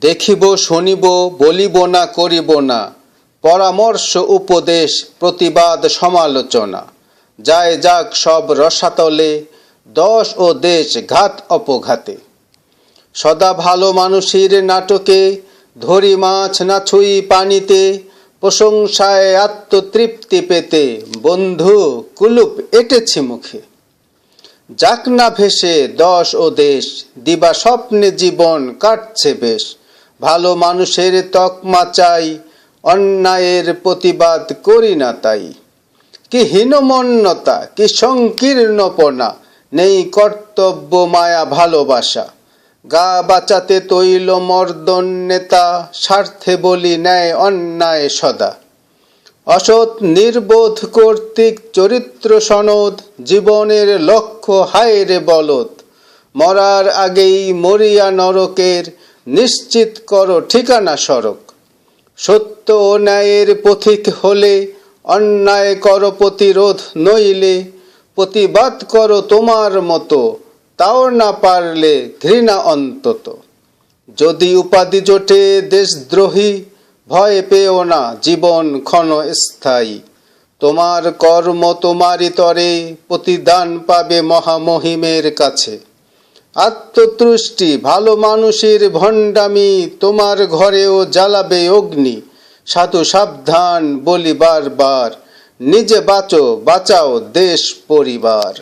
দেখিব, শুনিব, বলিব না, করিব না। পরামর্শ, উপদেশ, প্রতিবাদ, সমালোচনা। যায় যাক সব রসাতলে দশ ও দেশ ঘাত অপঘাতে। সদা ভালো মানুষের নাটকে, ধরি মাছ না ছুঁই পানিতে, প্রশংসায় আত্মতৃপ্তি পেতে, বন্ধু, কুলুপ এঁটেছি মুখে। যাক না ভেসে দশ ও দেশ, দিবা স্বপ্নে জীবন কাটছে বেশ। ভালো মানুষের তকমা চাই, অন্যায়ের প্রতিবাদ করি না তাই। কি হীনমন্যতা, কি সংকীর্ণপনা, নেই কর্তব্য মায়া ভালোবাসা। গা বাঁচাতে তৈল মর্দন নেতা, স্বার্থে বলি ন্যায় অন্যায় সদা। অসৎ নির্বোধ কর্তৃক চরিত্র সনদ, জীবনের লক্ষ্য হায়রে বলদ। মরার আগেই মরিয়া নরকের নিশ্চিত করো ঠিকানা সড়ক সত্য ও ন্যায়ের পথিক হলে, অন্যায় কর প্রতিরোধ নইলে, প্রতিবাদ করো তোমার মতো, তাও না পারলে ঘৃণা অন্তত। যদি উপাধি জোটে দেশদ্রোহী, ভয় পেও না, জীবন ক্ষণ স্থায়ী। তোমার কর্ম তোমারই তরে, প্রতিদান পাবে মহামহিমের কাছে। আত্মতুষ্টি, ভালো মানুষের ভণ্ডামি, তোমার ঘরেও জ্বালাবে অগ্নি। সাধু সাবধান বলি বারবার, নিজে বাঁচো, বাঁচাও দেশ পরিবার।